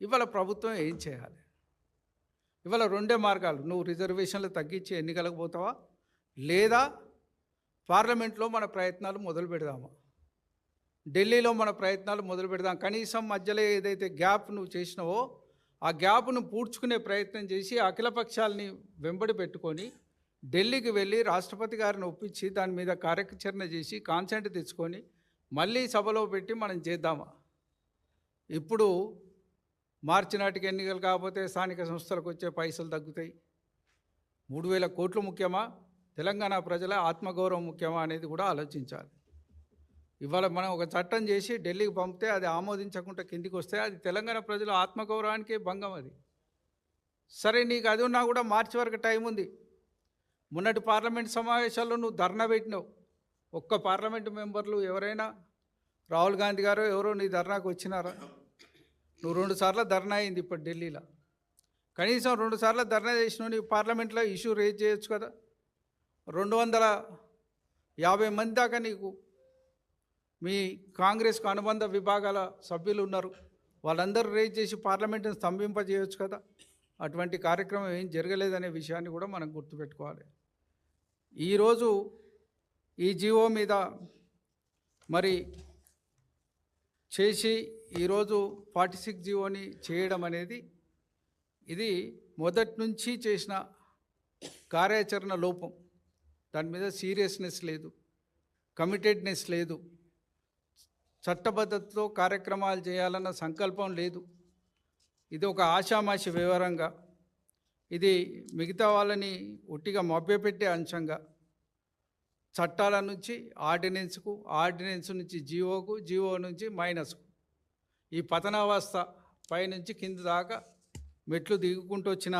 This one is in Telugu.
ఇవాళ ప్రభుత్వం ఏం చేయాలి? ఇవాళ రెండే మార్గాలు. నువ్వు రిజర్వేషన్లు తగ్గించి ఎన్నికలకు పోతావా? లేదా పార్లమెంట్లో మన ప్రయత్నాలు మొదలు పెడదామా? ఢిల్లీలో మన ప్రయత్నాలు మొదలు పెడదాం. కనీసం మధ్యలో ఏదైతే గ్యాప్ నువ్వు చేసినావో ఆ గ్యాప్ను పూడ్చుకునే ప్రయత్నం చేసి అఖిలపక్షాలని వెంబడి పెట్టుకొని ఢిల్లీకి వెళ్ళి రాష్ట్రపతి గారిని ఒప్పించి దాని మీద కార్యాచరణ చేసి కాన్సెంట్ తెచ్చుకొని మళ్ళీ సభలో పెట్టి మనం చేద్దామా? ఇప్పుడు మార్చి నాటికి ఎన్నికలు కాకపోతే స్థానిక సంస్థలకు వచ్చే పైసలు తగ్గుతాయి. మూడు వేల కోట్లు ముఖ్యమా? తెలంగాణ ప్రజల ఆత్మగౌరవం ముఖ్యమా అనేది కూడా ఆలోచించాలి. ఇవాళ మనం ఒక చట్టం చేసి ఢిల్లీకి పంపితే అది ఆమోదించకుండా కిందికి వస్తే అది తెలంగాణ ప్రజల ఆత్మగౌరవానికి భంగం అది. సరే నీకు అది ఉన్నా కూడా మార్చి వరకు టైం ఉంది. మొన్నటి పార్లమెంట్ సమావేశాల్లో నువ్వు ధర్నా పెట్టినావు. ఒక్క పార్లమెంటు మెంబర్లు ఎవరైనా? రాహుల్ గాంధీ గారు ఎవరో నీ ధర్నాకు వచ్చినారా? నువ్వు రెండు సార్లు ధర్నా అయింది ఇప్పుడు ఢిల్లీలో. కనీసం రెండు సార్లు ధర్నా చేసినావు నీ పార్లమెంట్లో ఇష్యూ రేజ్ చేయొచ్చు కదా. రెండు వందల యాభై మంది దాకా నీకు మీ కాంగ్రెస్కు అనుబంధ విభాగాల సభ్యులు ఉన్నారు. వాళ్ళందరూ రేజ్ చేసి పార్లమెంటును స్తంభింపజేయొచ్చు కదా. అటువంటి కార్యక్రమం ఏం జరగలేదనే విషయాన్ని కూడా మనం గుర్తుపెట్టుకోవాలి. ఈరోజు ఈ జీవో మీద మరి చేసి ఈరోజు ఫార్టీ సిక్స్ జీవోని చేయడం అనేది ఇది మొదటి నుంచి చేసిన కార్యాచరణ లోపం. దాని మీద సీరియస్నెస్ లేదు కమిటెడ్నెస్ లేదు చట్టబద్ధతతో కార్యక్రమాలు చేయాలన్న సంకల్పం లేదు. ఇది ఒక ఆషామాషి వివరంగా ఇది మిగతా వాళ్ళని ఒట్టిగా మభ్యపెట్టే అంశంగా చట్టాల నుంచి ఆర్డినెన్స్కు ఆర్డినెన్స్ నుంచి జీవోకు జీవో నుంచి మైనస్కు. ఈ పతనావస్థ పైనుంచి కింది దాకా మెట్లు దిగుకుంటూ వచ్చిన